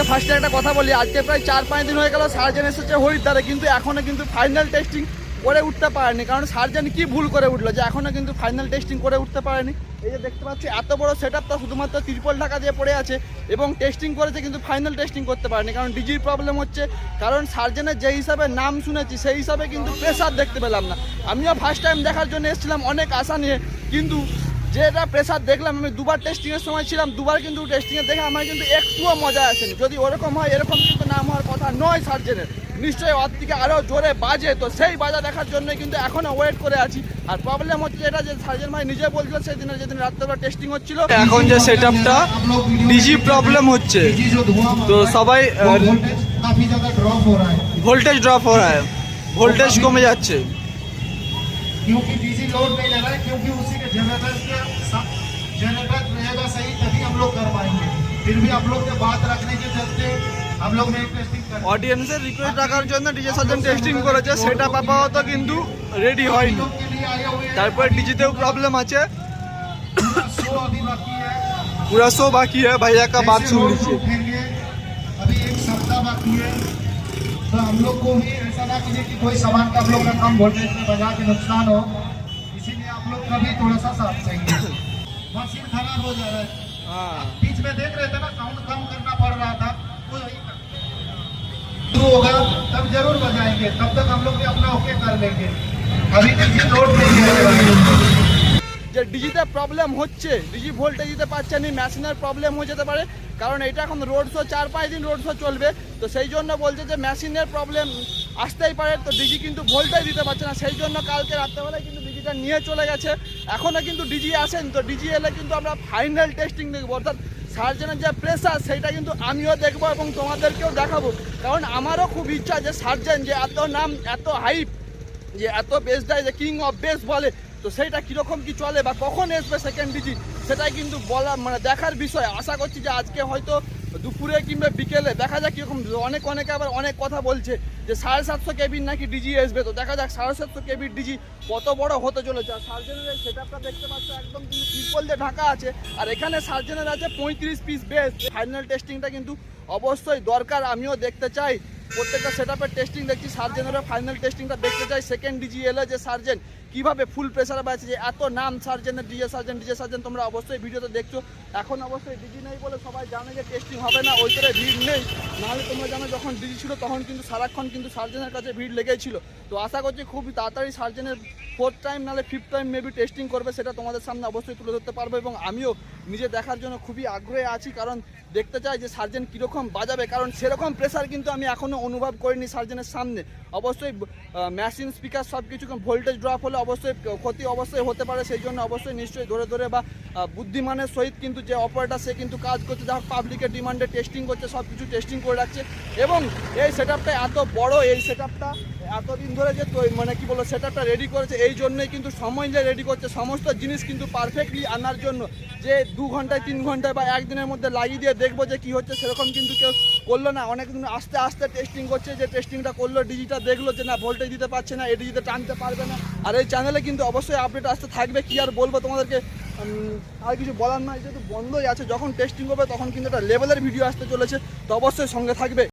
তোমাদেরকে ফার্স্টে একটা কথা বলি, আজকে প্রায় চার পাঁচ দিন হয়ে গেল সার্জেন এসেছে হরিদ্বারে, কিন্তু এখনও কিন্তু ফাইনাল টেস্টিং করে উঠতে পারেনি। কারণ সার্জেন কি ভুল করে উঠল যে এখনও কিন্তু ফাইনাল টেস্টিং করে উঠতে পারেনি। এই যে দেখতে পাচ্ছি, এত বড় সেট আপটা শুধুমাত্র ত্রিপল ঢাকা দিয়ে পড়ে আছে এবং টেস্টিং করেছে কিন্তু ফাইনাল টেস্টিং করতে পারেনি। কারণ ডিজির প্রবলেম হচ্ছে, কারণ সার্জেনের যে হিসাবে নাম শুনেছি, সেই হিসাবে কিন্তু প্রেশার দেখতে পেলাম না। আমিও ফার্স্ট টাইম দেখার জন্য এসেছিলাম অনেক আশা নিয়ে, কিন্তু যেটা প্রেশার দেখলাম আমি দুবার টেস্টিংয়ের সময় ছিলাম দুবার কিন্তু টেস্টিংয়ে দেখে আমার কিন্তু একটুও মজা আসেনি। যদি ওরকম হয় এরকম কিন্তু নাম হওয়ার কথা নয় সার্জেনের নিশ্চয়ই ওর থেকে আরও জোরে বাজে। তো সেই বাজা দেখার জন্য কিন্তু এখনও ওয়েট করে আছি। আর প্রবলেম হচ্ছে এটা যে সার্জেন ভাই নিজে বলছিল সেদিন যেদিন রাত্রেবেলা টেস্টিং হচ্ছিল। এখন যে সেট আপটা ডিজি প্রবলেম হচ্ছে। তো সবাই ভোল্টেজ ড্রপ হো রা ভোল্টেজ কমে যাচ্ছে। क्योंकि डीजी लोड नहीं ले रहा है क्योंकि उसी के जनरेटर के साथ- जनरेटर रहेगा सही तभी हम लोग कर पाएंगे फिर भी आप लोग के बात रखने के चलते हम लोग ने टेस्टिंग कर অডিয়েন্সের রিকোয়েস্ট রাখার জন্য ডিজে সার্জন টেস্টিং করেছে সেটা আপাতত কিন্তু রেডি হয়নি लोग के लिए आए हुए हैं। তারপরে ডিজিতেও প্রবলেম আছে शो अभी बाकी है पूरा शो बाकी है भैया का बात कैसे सुन लोड लीजिए उठेंगे अभी एक सप्ताह बाकी है तो हम लोग को भी ऐसा ना कीजिए कि कोई सामान का हम लोग का कम वोल्टेज में बजा के नुकसान हो। इसीलिए आप लोग का भी थोड़ा सा साथ चाहिए। मशीन खराब हो जा रहा है। हाँ। बीच में देख रहे थे ना साउंड कम करना पड़ रहा था। वो शुरू होगा तब ज़रूर बजाएँगे। तब तक हम लोग भी अपना ओके कर लेंगे। अभी किसी लोड नहीं है। যে ডিজিতে প্রবলেম হচ্ছে, ডিজি ভোল্টেজ দিতে পারছে না মেশিনের প্রবলেম হয়ে যেতে পারে। কারণ এটা এখন রোড শো চার পাঁচ দিন রোড শো চলবে। তো সেই জন্য বলছে যে মেশিনের প্রবলেম আসতেই পারে, তো ডিজি কিন্তু ভোল্টেজ দিতে পারছে না। সেই জন্য কালকে রাত্রেবেলায় কিন্তু ডিজিটা নিয়ে চলে গেছে। এখনও কিন্তু ডিজি আসেন, তো ডিজি এলে কিন্তু আমরা ফাইনাল টেস্টিং দেখব। অর্থাৎ সার্জেনের যে প্রেশার সেটা কিন্তু আমিও দেখব এবং তোমাদেরকেও দেখাবো। কারণ আমারও খুব ইচ্ছা যে সার্জেন যে এত নাম, এত হাইপ যে এত বেস্ট দেয় যে কিং অফ বেস বলে তো সেইটা কীরকম কি চলে বা কখন আসবে সেকেন্ড ডিজি সেটাই কিন্তু বলা মানে দেখার বিষয়। আশা করছি যে আজকে হয়তো দুপুরে কিংবা বিকেলে দেখা যাক কীরকম। অনেক অনেকে আবার অনেক কথা বলছে যে সাড়ে সাতশো কেবির নাকি ডিজি আসবে। তো দেখা যাক সাড়ে সাতশো কেবির ডিজি কত বড় হতে চলেছে। আর সার্জেনের সেট আপটা দেখতে পাচ্ছ একদম কিন্তু ট্রিপল দিয়ে ঢাকা আছে। আর এখানে সার্জেনের আছে পঁয়ত্রিশ পিস বেস ফাইনাল টেস্টিংটা কিন্তু অবশ্যই দরকার। আমিও দেখতে চাই প্রত্যেকটা সেট আপের টেস্টিং দেখছি সার্জেনেরও ফাইনাল টেস্টিংটা দেখতে চাই সেকেন্ড ডিজি এলো যে সার্জেন কীভাবে ফুল প্রেসারে বাজছে যে এত নাম সার্জেনের ডিজে সার্জেন ডিজে সার্জেন তোমরা অবশ্যই ভিডিওতে দেখছ। এখন অবশ্যই ডিজি নেই বলে সবাই জানে যে টেস্টিং হবে না, ওই করে ভিড় নেই। নাহলে তোমরা জানো যখন ডিজি ছিল, তখন কিন্তু সারাক্ষণ কিন্তু সার্জেনের কাছে ভিড় লেগেই ছিল। তো আশা করছি খুব তাড়াতাড়ি সার্জেনের ফোর্থ টাইম নাহলে ফিফথ টাইম মেবি টেস্টিং করবে, সেটা তোমাদের সামনে অবশ্যই তুলে ধরতে পারব এবং আমিও নিজে দেখার জন্য খুবই আগ্রহে আছি, কারণ দেখতে চাই যে সার্জেন কীরকম বাজাবে, কারণ সেরকম প্রেসার কিন্তু আমি এখনও অনুভব করিনি সার্জনের সামনে। অবশ্যই মেশিন স্পিকার সব কিছু ভোল্টেজ ড্রপ হলে অবশ্যই ক্ষতি অবশ্যই হতে পারে, সেই জন্য অবশ্যই নিশ্চয়ই ধরে ধরে বা বুদ্ধিমানের সহিত কিন্তু যে অপারেটার সে কিন্তু কাজ করছে। যা পাবলিকের ডিমান্ডে টেস্টিং করছে সব কিছু টেস্টিং করে রাখছে। এবং এই সেট এত বড়, এই সেট এতদিন ধরে যে মানে কি বলব সেট রেডি করেছে, এই জন্যই কিন্তু সময় যে রেডি করছে। সমস্ত জিনিস কিন্তু পারফেক্টলি আনার জন্য যে দু ঘন্টায়, তিন ঘন্টায় বা একদিনের মধ্যে লাগিয়ে দিয়ে দেখব যে কি হচ্ছে, সেরকম কিন্তু কেউ করল না। অনেক দিন আস্তে আস্তে টেস্টিং করছে, যে টেস্টিংটা করল ডিজিটা দেখল যে না ভোল্টেজ দিতে পারছে না এই ডিজিতে টানতে পারবে না। আর এই চ্যানেলে কিন্তু অবশ্যই আপডেট আসতে থাকবে। কি আর বলব তোমাদেরকে? আর কিছু বলার নয় যেহেতু বন্ধই আছে, যখন টেস্টিং হবে তখন কিন্তু একটা লেভেলের ভিডিও আসতে চলেছে, তো অবশ্যই সঙ্গে থাকবে।